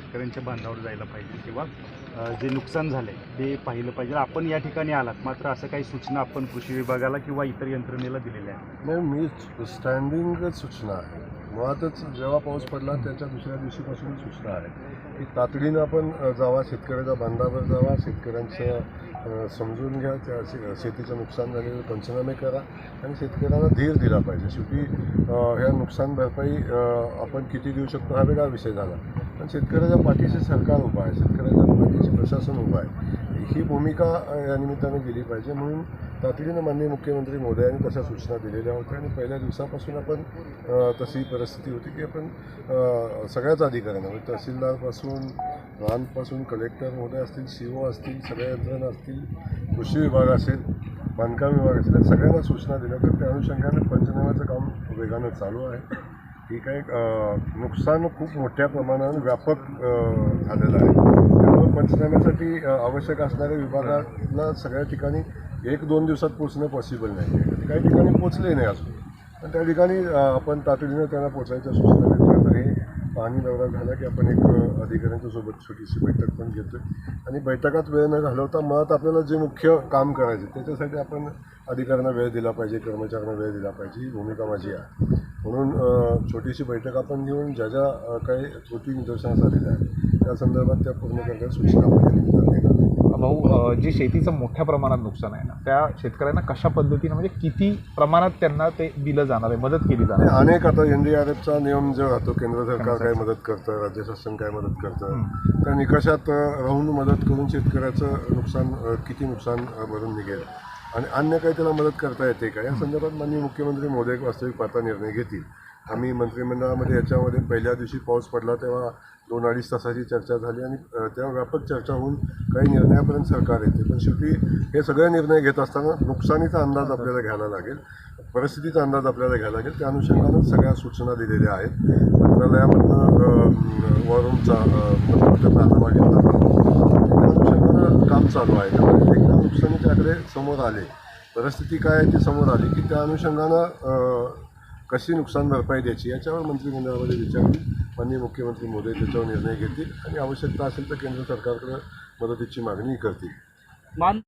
शेतकऱ्यांच्या बांधावर जायला पाहिजे किंवा जे नुकसान झालं आहे ते पाहिलं पाहिजे. आपण या ठिकाणी आलात मात्र असं काही सूचना आपण कृषी विभागाला किंवा इतर यंत्रणेला दिलेल्या आहेत. नाही मी स्टँडिंग सूचना आहे. मुळातच जेव्हा पाऊस पडला त्याच्या दुसऱ्या दिवशीपासून सूचना आहे की तातडीनं आपण जावा शेतकऱ्याच्या बांधावर जावा शेतकऱ्यांचं समजून घ्या त्या शेतीचं नुकसान झालेलं पंचनामे करा आणि शेतकऱ्यांना धीर दिला पाहिजे. शेवटी ह्या नुकसान भरपाई आपण किती देऊ शकतो हा वेगळा विषय झाला. पण शेतकऱ्याच्या पाठीशी सरकार उभा आहे शेतकऱ्याच्या पाठीशी प्रशासन उभं आहे. ही भूमिका या निमित्ताने दिली पाहिजे. म्हणून तातडीनं माननीय मुख्यमंत्री मोदयांनी तशा सूचना दिलेल्या होत्या आणि पहिल्या दिवसापासून आपण तशी परिस्थिती होती की आपण सगळ्याच अधिकाऱ्यांना म्हणजे तहसीलदारपासून लहानपासून कलेक्टर महोदय असतील सी ओ असतील सगळ्या यंत्रणा असतील कृषी विभाग असेल बांधकाम विभाग असेल सगळ्यांना सूचना दिल्या तर त्या अनुषंगाने पंचनाम्याचं काम वेगानं चालू आहे. ठीक आहे नुकसान खूप मोठ्या प्रमाणात व्यापक झालेलं आहे. त्यामुळे पंचनाम्यासाठी आवश्यक असणाऱ्या विभागाला सगळ्या ठिकाणी एक दोन दिवसात पोचणं पॉसिबल नाही आहे काही ठिकाणी पोचले नाही अजून. पण त्या ठिकाणी आपण तातडीनं त्यांना पोचायच्या सूचना देतो तर हे पाणी दौरा झाला की आपण एक अधिकाऱ्यांच्यासोबत अधिकाऱ्यांच्या सोबत छोटीशी बैठक पण घेतो आणि बैठकात वेळ न घालवता मुळात आपल्याला जे मुख्य काम करायचे त्याच्यासाठी आपण अधिकाऱ्यांना वेळ दिला पाहिजे कर्मचाऱ्यांना वेळ दिला पाहिजे. ही भूमिका माझी आहे. म्हणून छोटीशी बैठक आपण घेऊन ज्या ज्या काही त्रुटी निदर्शनास आलेल्या आहेत त्या संदर्भात त्या पूर्ण करण्याच्या सूचना भाऊ जे शेतीचं मोठ्या प्रमाणात नुकसान आहे ना त्या शेतकऱ्यांना कशा पद्धतीनं म्हणजे किती प्रमाणात त्यांना ते दिलं जाणार आहे मदत केली जाणार आहे? अनेक आता एन डी आर एफचा नियम जो राहतो केंद्र सरकार काय मदत करतं राज्य शासन काय मदत करतं त्या निकषात राहून मदत करून शेतकऱ्याचं नुकसान किती नुकसान भरून निघेल. आणि अन्य काही त्याला मदत करता येते का? या संदर्भात माननीय मुख्यमंत्री मोदी एक वास्तविक पाहता निर्णय घेतील. आम्ही मंत्रिमंडळामध्ये याच्यामध्ये पहिल्या दिवशी पाऊस पडला तेव्हा दोन अडीच तासाची चर्चा झाली आणि तेव्हा व्यापक चर्चा होऊन काही निर्णयापर्यंत सरकार येते. पण शेवटी हे सगळे निर्णय घेत असताना नुकसानीचा अंदाज आपल्याला घ्यायला लागेल परिस्थितीचा अंदाज आपल्याला घ्यायला लागेल. त्या अनुषंगानं सगळ्या सूचना दिलेल्या आहेत. मंत्रालयामधनं वरूनचा प्रार्थना घेतला. त्या अनुषंगानं काम चालू आहे. त्यामुळे एकदा नुकसानीच्याकडे समोर आले परिस्थिती काय आहे ती समोर आली की त्या अनुषंगानं कशी नुकसान भरपाई द्यायची याच्यावर मंत्रिमंडळामध्ये विचार माननीय मुख्यमंत्री मोदी त्याच्यावर निर्णय घेतील आणि आवश्यकता असेल तर केंद्र सरकारकडे मदतीची मागणी करतील. मान